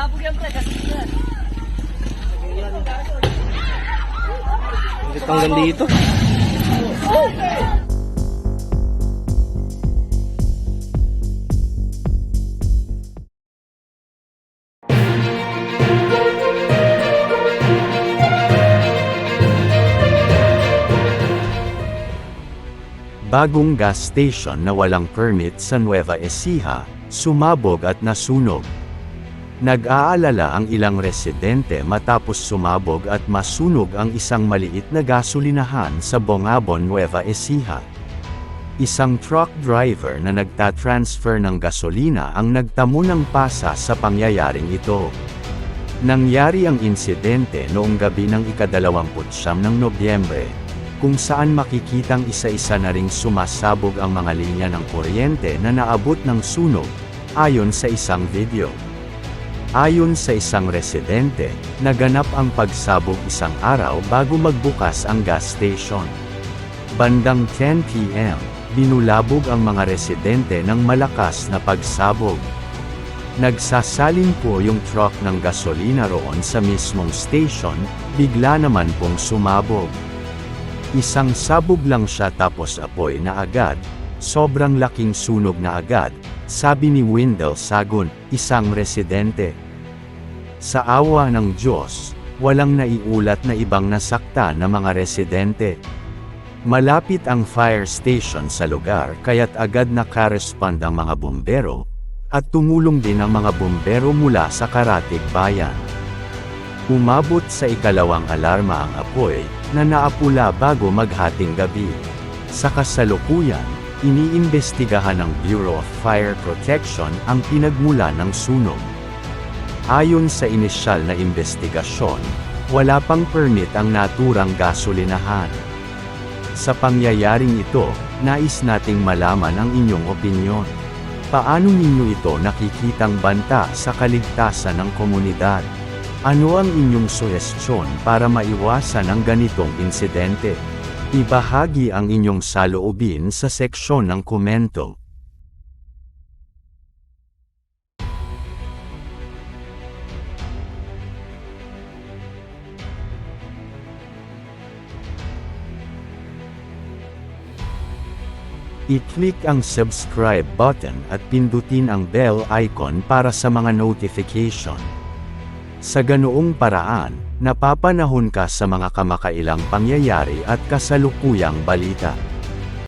Nabog yan, pre. Ito hanggang dito. Oh! Bagong gas station na walang permit sa Nueva Ecija, sumabog at nasunog. Nag-aalala ang ilang residente matapos sumabog at masunog ang isang maliit na gasolinahan sa Bongabon, Nueva Ecija. Isang truck driver na nagtatransfer ng gasolina ang nagtamo ng pasa sa pangyayaring ito. Nangyari ang insidente noong gabi ng ikadalawamputsyam ng Nobyembre, kung saan makikitang isa-isa na ring sumasabog ang mga linya ng kuryente na naabot ng sunog, ayon sa isang video. Ayon sa isang residente, naganap ang pagsabog isang araw bago magbukas ang gas station. Bandang 10 p.m., binulabog ang mga residente ng malakas na pagsabog. Nagsasalin po yung truck ng gasolina roon sa mismong station, bigla naman pong sumabog. Isang sabog lang siya tapos apoy na agad, sobrang laking sunog na agad, sabi ni Wendell Sagun, isang residente. Sa awa ng Diyos, walang naiulat na ibang nasakta na mga residente. Malapit ang fire station sa lugar kaya't agad nakarespond ang mga bumbero, at tumulong din ang mga bumbero mula sa Karatig Bayan. Umabot sa ikalawang alarma ang apoy, na naapula bago maghating gabi. Sa kasalukuyan, iniimbestigahan ng Bureau of Fire Protection ang pinagmula ng sunog. Ayon sa inisyal na investigasyon, wala pang permit ang naturang gasolinahan. Sa pangyayaring ito, nais nating malaman ang inyong opinyon. Paano ninyo ito nakikitang banta sa kaligtasan ng komunidad? Ano ang inyong suhestyon para maiwasan ang ganitong insidente? Ibahagi ang inyong saloobin sa seksyon ng komento. I-click ang subscribe button at pindutin ang bell icon para sa mga notification. Sa ganoong paraan, napapanahon ka sa mga kamakailang pangyayari at kasalukuyang balita.